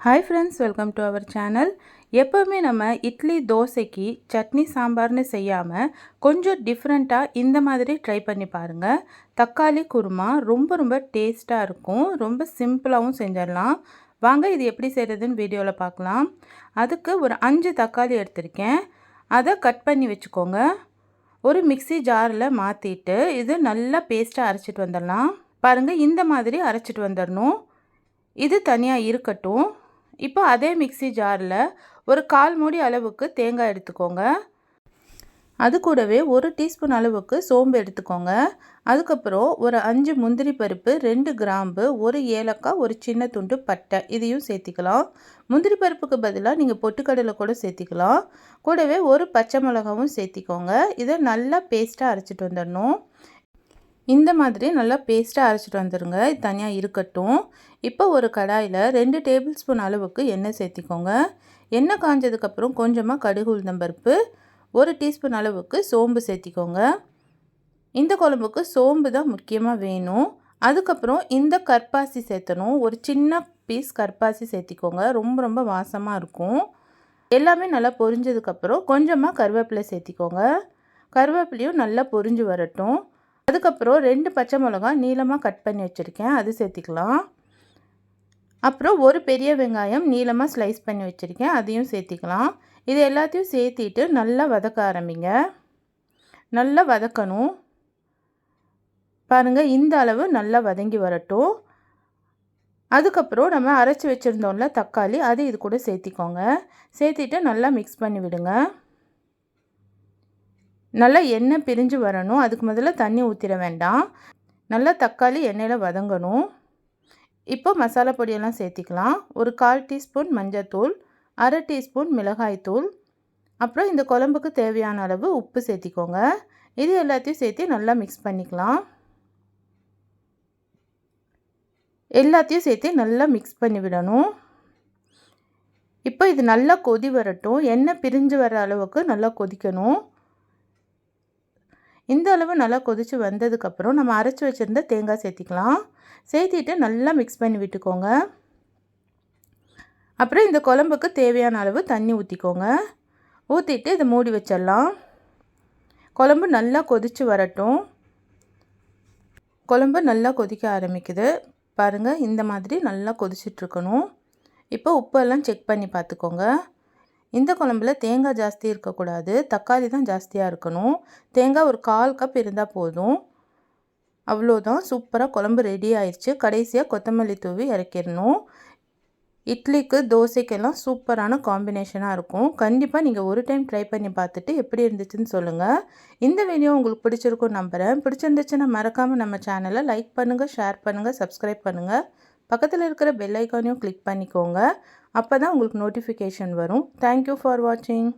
Hi friends welcome to our channel எப்போவுமே நம்ம இட்லி தோசைக்கு சட்னி சாம்பார்னு செய்யாமல் கொஞ்சம் டிஃப்ரெண்ட்டாக இந்த மாதிரி ட்ரை பண்ணி பாருங்கள் தக்காளி குருமா ரொம்ப ரொம்ப டேஸ்ட்டாக இருக்கும். ரொம்ப சிம்பிளாகவும் செஞ்சிடலாம். வாங்க இது எப்படி செய்கிறதுன்னு வீடியோவில் பார்க்கலாம். அதுக்கு ஒரு அஞ்சு தக்காளி எடுத்திருக்கேன். அதை கட் பண்ணி வச்சுக்கோங்க. ஒரு மிக்சி ஜாரில் மாற்றிட்டு இது நல்லா பேஸ்ட்டாக அரைச்சிட்டு வந்துடலாம். பாருங்கள் இந்த மாதிரி அரைச்சிட்டு வந்துடணும். இது தனியாக இருக்கட்டும். இப்போ அதே மிக்சி ஜாரில் ஒரு கால் மூடி அளவுக்கு தேங்காய் எடுத்துக்கோங்க. அது கூடவே ஒரு டீஸ்பூன் அளவுக்கு சோம்பு எடுத்துக்கோங்க. அதுக்கப்புறம் ஒரு அஞ்சு முந்திரி பருப்பு ரெண்டு கிராம்பு ஒரு ஏலக்காய் ஒரு சின்ன துண்டு பட்டை இதையும் சேர்த்திக்கலாம். முந்திரி பருப்புக்கு பதிலாக நீங்கள் பொட்டுக்கடலை கூட சேர்த்திக்கலாம். கூடவே ஒரு பச்சை மிளகாவும் சேர்த்திக்கோங்க. இதை நல்லா பேஸ்ட்டாக அரைச்சிட்டு வந்துடணும். இந்த மாதிரி நல்லா பேஸ்ட்டாக அரைச்சிட்டு வந்துடுங்க இது தனியாக இருக்கட்டும். இப்போ ஒரு கடாயில் ரெண்டு டேபிள் ஸ்பூன் அளவுக்கு எண்ணெய் சேர்த்திக்கோங்க. எண்ணெய் காஞ்சதுக்கப்புறம் கொஞ்சமாக கடுகு உளுந்தம்பருப்பு ஒரு டீஸ்பூன் அளவுக்கு சோம்பு சேர்த்திக்கோங்க. இந்த குழம்புக்கு சோம்பு தான் முக்கியமாக வேணும். அதுக்கப்புறம் இந்த கற்பாசி சேர்த்தணும். ஒரு சின்ன பீஸ் கற்பாசி சேர்த்திக்கோங்க. ரொம்ப ரொம்ப வாசமாக இருக்கும். எல்லாமே நல்லா பொரிஞ்சதுக்கப்புறம் கொஞ்சமாக கருவேப்பிலை சேர்த்திக்கோங்க. கருவேப்பிலையும் நல்லா பொரிஞ்சு வரட்டும். அதுக்கப்புறம் ரெண்டு பச்சை மிளகா நீளமாக கட் பண்ணி வச்சுருக்கேன். அது சேர்த்திக்கலாம். அப்புறம் ஒரு பெரிய வெங்காயம் நீளமாக ஸ்லைஸ் பண்ணி வச்சுருக்கேன். அதையும் சேர்த்திக்கலாம். இது எல்லாத்தையும் சேர்த்திட்டு நல்லா வதக்க ஆரம்பிங்க. நல்லா வதக்கணும். பாருங்கள் இந்த அளவு நல்லா வதங்கி வரட்டும். அதுக்கப்புறம் நம்ம அரைச்சி வச்சுருந்தோம்ல தக்காளி அது இது கூட சேர்த்திக்கோங்க. சேர்த்திட்டு நல்லா மிக்ஸ் பண்ணி விடுங்க. நல்லா எண்ணெய் பிரிஞ்சு வரணும். அதுக்கு முதல்ல தண்ணி ஊற்றிட வேண்டாம். நல்லா தக்காளி எண்ணெயில் வதங்கணும். இப்போ மசாலா பொடியெல்லாம் சேர்த்திக்கலாம். ஒரு கால் டீஸ்பூன் மஞ்சத்தூள் அரை டீஸ்பூன் மிளகாய்த்தூள் அப்புறம் இந்த குழம்புக்கு தேவையான அளவு உப்பு சேர்த்திக்கோங்க. இது எல்லாத்தையும் சேர்த்து நல்லா மிக்ஸ் பண்ணிக்கலாம். எல்லாத்தையும் சேர்த்து நல்லா மிக்ஸ் பண்ணி விடணும். இப்போ இது நல்லா கொதி வரட்டும். எண்ணெய் பிரிஞ்சு வர அளவுக்கு நல்லா கொதிக்கணும். இந்த அளவு நல்லா கொதித்து வந்ததுக்கப்புறம் நம்ம அரைச்சி வச்சுருந்த தேங்காய் சேர்த்திக்கலாம். சேர்த்திட்டு நல்லா மிக்ஸ் பண்ணி விட்டுக்கோங்க. அப்புறம் இந்த குழம்புக்கு தேவையான அளவு தண்ணி ஊற்றிக்கோங்க ஊற்றிட்டு இதை மூடி வச்சிடலாம். குழம்பு நல்லா கொதித்து வரட்டும். குழம்பு நல்லா கொதிக்க ஆரம்பிக்குது. பாருங்கள் இந்த மாதிரி நல்லா கொதிச்சிட்ருக்கணும் இப்போ உப்பெல்லாம் செக் பண்ணி பார்த்துக்கோங்க. இந்த குழம்புல தேங்காய் ஜாஸ்தி இருக்கக்கூடாது. தக்காளி தான் ஜாஸ்தியாக இருக்கணும். தேங்காய் ஒரு கால் கப் இருந்தால் போதும். அவ்வளோதான் சூப்பராக குழம்பு ரெடி ஆயிடுச்சு கடைசியாக கொத்தமல்லி தூவி இறக்கிடணும். இட்லிக்கு தோசைக்கெல்லாம் சூப்பரான காம்பினேஷனாக இருக்கும். கண்டிப்பாக நீங்கள் ஒரு டைம் ட்ரை பண்ணி பார்த்துட்டு எப்படி இருந்துச்சுன்னு சொல்லுங்கள் இந்த வீடியோ உங்களுக்கு பிடிச்சிருக்கும் நம்புகிறேன் பிடிச்சிருந்துச்சுன்னா மறக்காமல் நம்ம சேனலை லைக் பண்ணுங்கள் ஷேர் பண்ணுங்கள் சப்ஸ்கிரைப் பண்ணுங்கள் பக்கத்தில் இருக்கிற பெல் ஐக்கானையும் கிளிக் பண்ணிக்கோங்க. அப்போ தான் உங்களுக்கு நோட்டிஃபிகேஷன் வரும். தேங்க்யூ ஃபார் வாட்சிங்